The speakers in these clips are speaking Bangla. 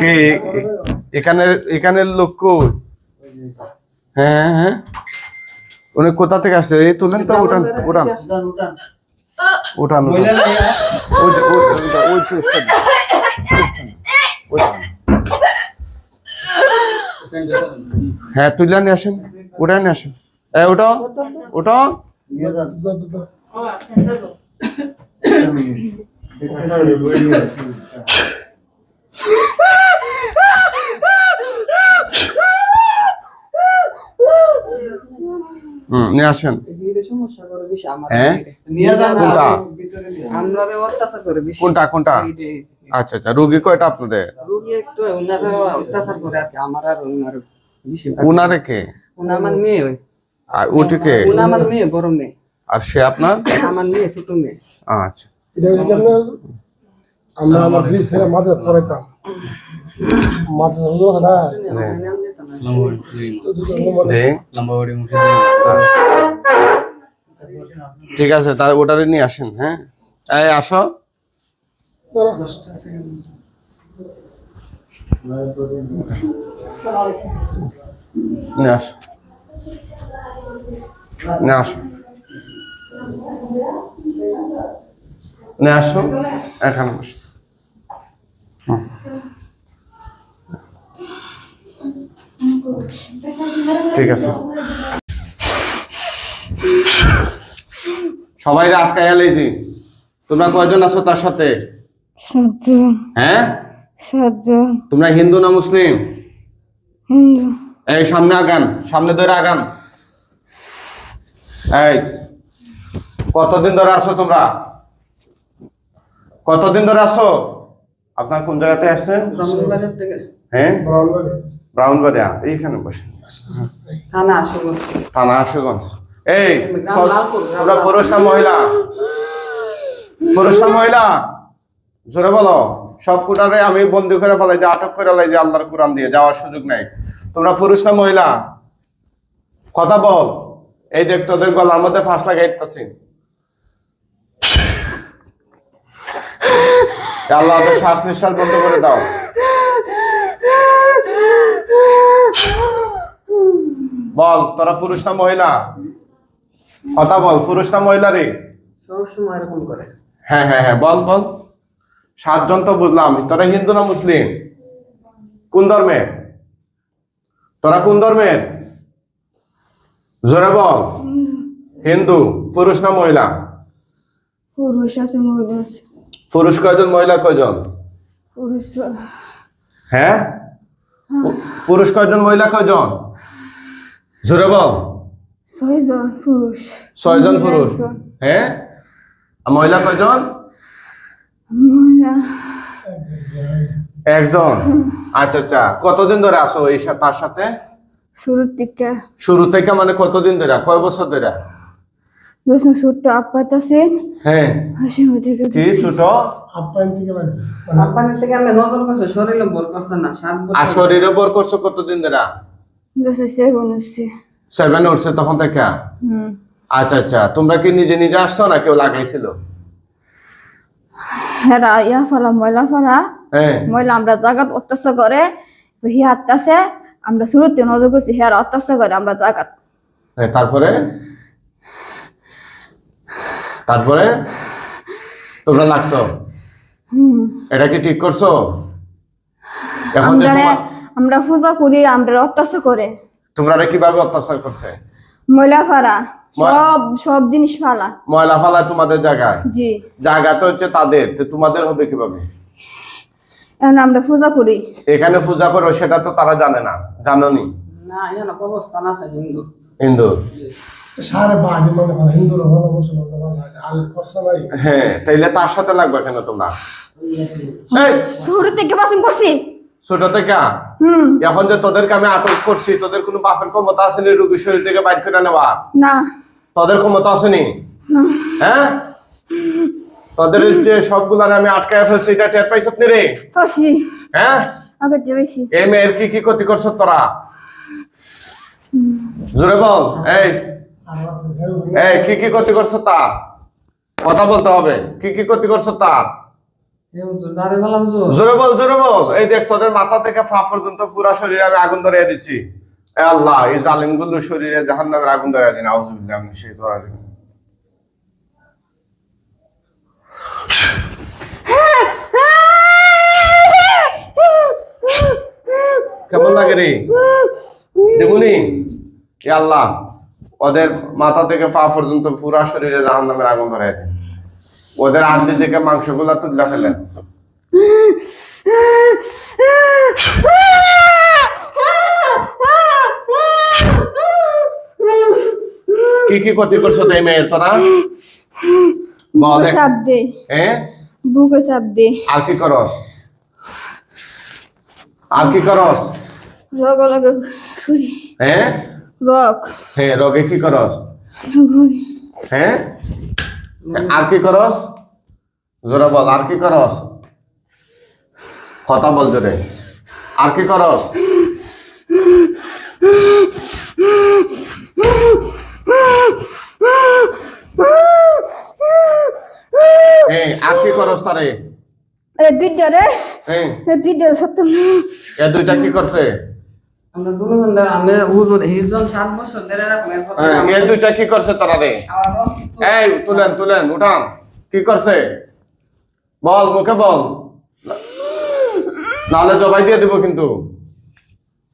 কে এখানে এখানের লোক কই? হ্যাঁ হ্যাঁ উনি কোথা থেকে আসছে? এই তুলেন তো উঠান উঠান। উঠান। হ্যাঁ তুলে নিয়ে আসেন উঠায় নিয়ে আসেন। এ ওটো ওটো হুম নিয়ে আসেন। হ্যাঁ? কোনটা? ভিতরে নিয়ে যান। আমরা অত্যাচার করে বেশি। কোনটা আচ্ছা আচ্ছা রুগী কয়টা আপনাদের? রোগী একটু ওনারা অত্যাচার করে আর আমার আর ওনার উনারে কে? আমার মেয়ে আর ওটিকে উনি আমার মেয়ে বড় মেয়ে। আর সে আপনার? আমার মেয়ে ছোট মেয়ে। আচ্ছা। আমরা দুই ছেলে মাঝে পড়াইতাম মাঝে না? ঠিক আছে তার ওটারে নিয়ে আসেন হ্যাঁ? এই আসো। নিয়ে আসো। নিয়ে আসো। নিয়ে আসো। এখানে বসো। ঠিক আছে। সবাই আটকায় এলাই দি তোমরা কয়জন আছো তার সাথে? হ্যাঁ? তোমরা হিন্দু না মুসলিম? এই সামনে আগান। সামনে ধরে আগান। এই কতদিন ধরে আছো তোমরা? কতদিন ধরে আছো? আপনার কোন জায়গাতে আসছেন হ্যাঁ? ব্রাউন বাড়ি ব্রাউনবাড়িয়া এইখানে বসে। থানা আসো থানা আশুগঞ্জ। এই তোমরা পুরুষ না মহিলা? পুরুষ না মহিলা? জোরে বলো। সব কুটারে আমি বন্দি করে ফেলাই যে আটক করে লাই যে আল্লাহর কোরআন দিয়ে যাওয়ার সুযোগ নাই। তোমরা পুরুষ না মহিলা? কথা বল। এই দেখ তোদের গলার মধ্যে ফাঁস লাগাইতেছি। আল্লাহ ওদের শ্বাস নিঃশ্বাস বন্ধ করে দাও। বল তোরা পুরুষ না মহিলা? কথা বল পুরুষ না মহিলা রে? সবসময় এরকম করে। হ্যাঁ হ্যাঁ হ্যাঁ বল বল। সাতজন তো বুঝলাম তোরা হিন্দু না মুসলিম? কোন ধর্মের তোরা কোন ধর্মের জোরে বল। হিন্দু পুরুষ না মহিলা? পুরুষ আছে মহিলা আছে। পুরুষ কয়জন মহিলা কয়জন? পুরুষ হ্যাঁ? পুরুষ কয়জন মহিলা কয়জন? জোরে বল। ছয়জন পুরুষ। ছয়জন পুরুষ। হ্যাঁ? মহিলা কয়জন? মহিলা একজন। আচ্ছা আচ্ছা। কতদিন ধরে আসো এই তার সাথে? শুরুর দিকে। শুরু থেকে মানে কতদিন ধরে? কয় বছর ধরে? বেশি ছোট্ট আপাত আছেন হ্যাঁ। হাসি মধ্যে কি ছোট? থেকে লাগছে। মানে আপনাদের থেকে আমি নজর করছে শরীরে বল করছে না সাত আর শরীরে বর করছ কতদিন ধরে? বেশি সেভেন উঠছে তখন থেকে? হুম। আচ্ছা আচ্ছা। তোমরা কি নিজে নিজে আসছো না কেউ লাগাইছিল? হেরা ইয়া ফালা ময়লা ফালা। হ্যাঁ। ময়লা আমরা জাগাত অত্যাচার করে হি হাতটাছে আমরা শুরুতে নজর করছি হেরা অত্যাচার করে আমরা জাগাত। হ্যাঁ, তারপরে? তারপরে তোমরা লাগছো? এটা কি ঠিক করছ? এখন যে আমরা তোমার আমরা পূজা করি আমরা অত্যাচার করে। তোমরা কীভাবে অত্যাচার করছে? ময়লা ফালা। ময়- সব সব জিনিস ফালা। ময়লা ফালা তোমাদের জায়গায়? জি। জায়গা তো হচ্ছে তাদের। তো তোমাদের হবে কীভাবে? এখন আমরা পূজা করি। এখানে পূজা করো সেটা তো তারা জানে না। জানোনি? না এখানে অবস্থান আছে হিন্দু। হিন্দু? মানে হ্যাঁ তাইলে তার সাথে লাগবে কেন তোমরা? এই, থেকে বাসন করছি। ছোট থেকে? এখন যে তোদেরকে আমি আটক করছি তোদের কোনো বাপের ক্ষমতা আসেনি রুগী শরীর থেকে বাইর করে নেওয়া? না। তোদের ক্ষমতা আসেনি? হ্যাঁ? তোদের যে সবগুলার আমি আটকায় ফেলছি এটা টের পাইছত নি রে? হ্যাঁ? এই মেয়ের কি কি ক্ষতি করছ তোরা? জোরে বল এই! এই, কি কি ক্ষতি করছ তার কথা বলতে হবে। কি কি ক্ষতি করছ তার জোরে বল জোরে বল। এই দেখ, তোদের মাথা থেকে পা পর্যন্ত পুরা শরীরে আমি আগুন ধরিয়ে দিচ্ছি। এ আল্লাহ, এই জালিমগুলো শরীরে আগুন দিন। আমি সেই ধরা দিন কেমন লাগে রে? দেবুনি আল্লাহ ওদের মাথা থেকে পা পর্যন্ত পুরা শরীরে জাহান্নামের আগুন ধরিয়ে দিন ওদের আড্ডি থেকে মাংসগুলা তুলে ফেলেন কি কি ক্ষতি করছ তাই মেয়ের তোরা? বুকে চাপ দে। হ্যাঁ আর কি করস? আর কি করস? রগ লগে হ্যাঁ? রগ হ্যাঁ রোগে কি করস? হ্যাঁ? আর কি করস? জোরে বল আর কি করস? কথা বল জোরে। আর কি করস? এই আর কি করস তারে? দুইটা রে। এই এ দুইটা সত্য এ দুইটা কি করছে? আমরা দুজন আমি হুজুর হিজন সাত বছর ধরে এরকম হ্যাঁ, এ দুইটা কি করছে তারা রে? এই তুলেন তুলেন উঠান। কি করছে? বল মুখে বল। নাহলে জবাই দিয়ে দিব কিন্তু।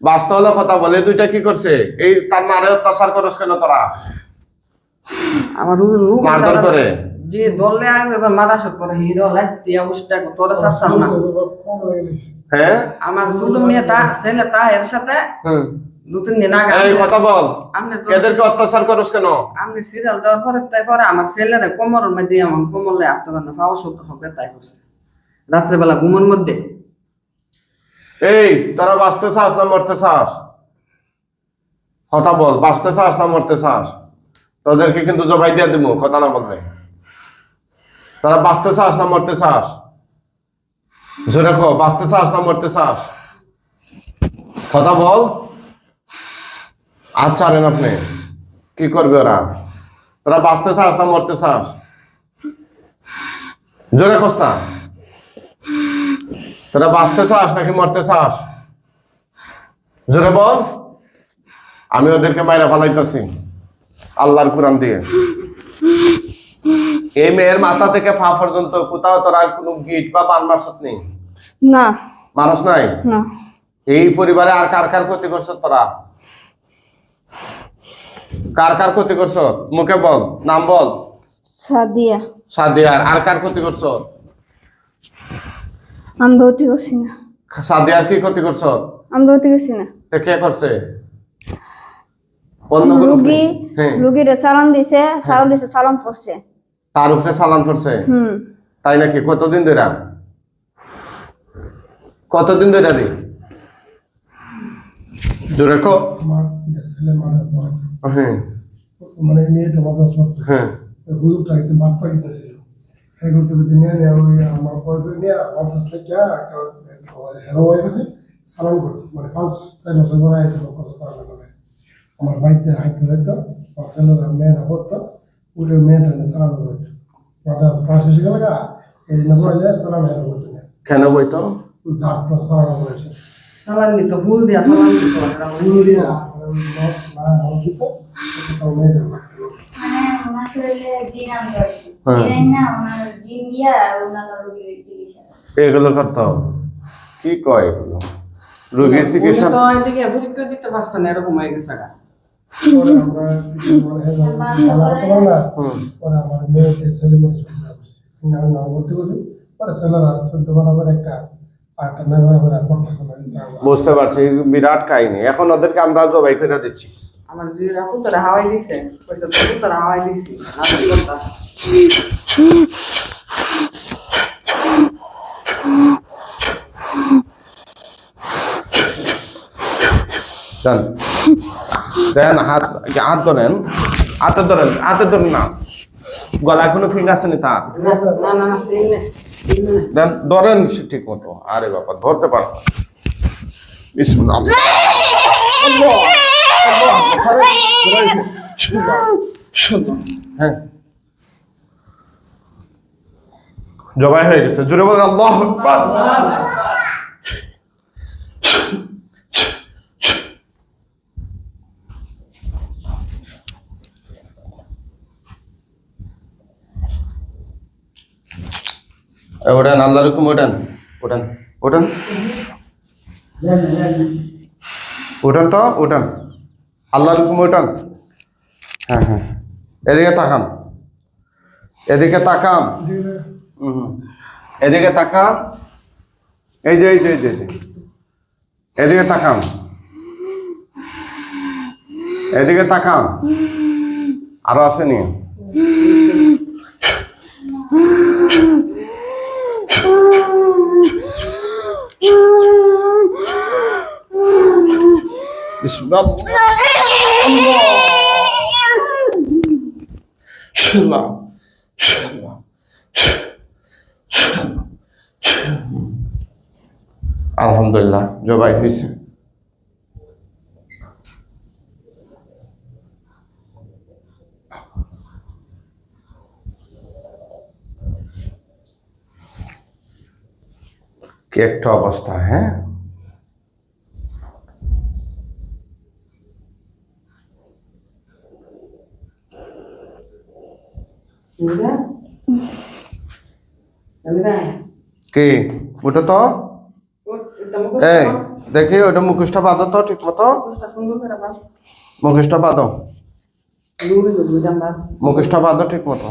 বাস্তব হলে কথা বলে দুইটা কি করছে? এই তার মারে অত্যাচার করস কেন তোরা? আমার মারধর করে। যে দলে আইবে বা মারা সব করে হিরো লাইট দিয়া উষ্টা তোরা না হ্যাঁ আমার ছোট ছেলে তা এর সাথে হুম। দু তিন দিন আগে এই কথা বল। আপনি এদেরকে অত্যাচার করস কেন? আপনি সিরিয়াল দেওয়ার পরে তাই পরে আমার ছেলেরা কোমরের মধ্যে এমন কোমরে আটতে পারে না পাওয়া শুদ্ধ হবে তাই করছে। রাত্রেবেলা ঘুমের মধ্যে। এই তোরা বাঁচতে চাস না মরতে চাস? কথা বল বাঁচতে চাস না মরতে চাস? তোদেরকে কিন্তু জবাই দিয়ে দিব কথা না বললে। তোরা বাঁচতে চাস না মরতে চাস? জোরে খো বাঁচতে চাস না মরতে চাস? কথা বল। আচ্ছা আপনি। কি করবে ওরা? তারা বাঁচতে চাস না মরতে চাস? জোরে খোস না। তোরা বাঁচতে চাস নাকি মরতে চাস? জোরে বল। আমি ওদেরকে বাইরে ফালাইতেছি। আল্লাহর কোরআন দিয়ে। এই মেয়ের মাথা থেকে ফা পর্যন্ত কোথাও তোরা কোনো গিট বা বান মারছত নেই? না। মানুষ নাই? না। এই পরিবারে আর কার কার ক্ষতি করছ তোরা? কার কার ক্ষতি করছ? মুখে বল নাম বল। সাদিয়া। সাদিয়ার আর কার ক্ষতি করছ? আমরা অতি করছি না। সাদিয়ার কি ক্ষতি করছ? আমরা অতি করছি না। তে কে করছে? অন্য কোনো রুগী হ্যাঁ। রুগীরে চালান দিছে চালান দিছে চালান পড়ছে তার উপরে চালান করছে তাই নাকি? কতদিন ধরে? কতদিন ধরে দি জোরে কো। আমার পড়াইতাম হ্যাঁ। মানে মেয়েটা হ্যাঁ। হুজুরটা এই করতে করতে নিয়ে নিয়ে ওই আমার পরে নিয়ে পঞ্চাশ থেকে একটা হেরো ওয়াইফ আছে সালাম করতো। মানে পাঁচ ছয় বছর পরে আইতে কত করা আমার বাড়িতে হাইতে হইতো আমার ছেলেরা মেয়েরা পড়তো। ওই মেয়েটা সালাম করতো মাথা পাঁচ এসে গেল গা না বললে সালাম হেরো করতো না কেন বইতো যার তো সালাম করেছে সালান দিত ফুল দিয়া দিত এটা উনি দিয়ে লস না সেটা হয়। হ্যাঁ। জিন না রোগী চিকিৎসা করে। এগুলো করতে হবে। কি কয় এগুলো রোগীর চিকিৎসা তো এদিকে পরীক্ষা দিতে পারছে না এরকম হয়ে গেছে গা। পরে আমরা ভালো করতে পারো না পরে আমার মেয়েকে ছেলে মেয়ে সব করছি। নাম নাম করতে করছি পরে ছেলেরা চোদ্দ বরাবর একটা বুঝতে পারছি বিরাট কাহিনী। এখন ওদেরকে আমরা জবাই করে দিচ্ছি। আমার যে রাখু তারা হাওয়াই দিছে পয়সা তো তারা হাওয়াই দিছি নাটক করতা। দেন হাত হাত ধরেন। হাতে ধরেন হাতে ধরেন না। গলায় কোনো ফিং আছে নি তার? দেন ধরেন ঠিক মতো। আরে বাবা ধরতে পার হ্যাঁ। জবাই হয়ে গেছে। জোরে বলেন আল্লাহ ওঠেন আল্লাহর হুকুম ওঠেন ওঠেন ওঠেন ওঠেন তো ওঠেন আল্লাহ হুকুম ওঠেন হ্যাঁ হ্যাঁ এদিকে তাকান। এদিকে তাকান। হুম। এদিকে তাকান। এই যে এই যে এই যে। এদিকে তাকান। এদিকে তাকান। আরও আসেনি বিসমিল্লাহ আলহামদুলিল্লাহ জবাই হয়েছে কি একটা অবস্থা হ্যাঁ বুঝলে? বুঝলে? কি ওটা তো ওর এটা মুখস্থ এই কর। দেখি ওটা মুখোশটা বাঁধো তো ঠিক মতো মুখস্থটা সুন্দর করে বাস। মুখোশটা বাঁধো দূরে গেল, বুঝলাম না। মুখোশটা বাঁধো ঠিক মতো